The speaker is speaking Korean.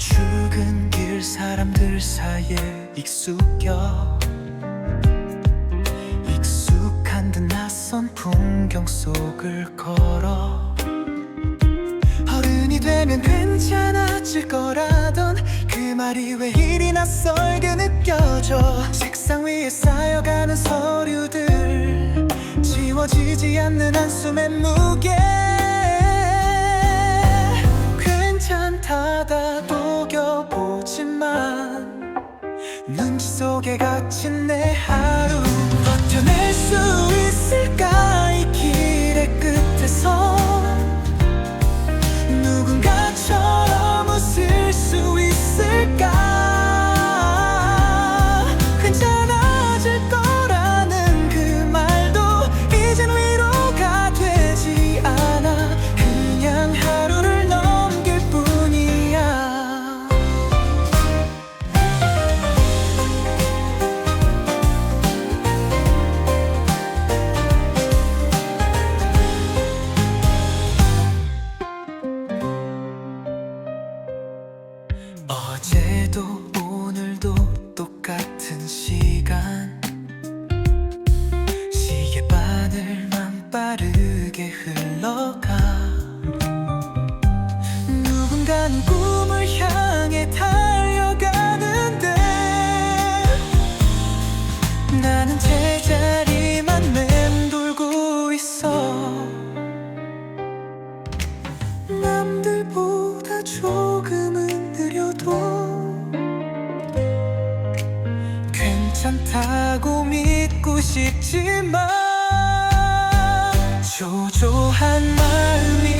죽은 길 사람들 사이에 익숙여. 익숙한 듯 낯선 풍경 속을 걸어. 어른이 되면 괜찮아질 거라던 그 말이 왜 이리 낯설게 느껴져? 책상 위에 쌓여가는 서류들 지워지지 않는 한숨의 무게. 사다독여보지만 눈치 속에 갇힌 내 하루. 어제도 오늘도 똑같은 시간. 하고 믿고 싶지만 조조한 마음이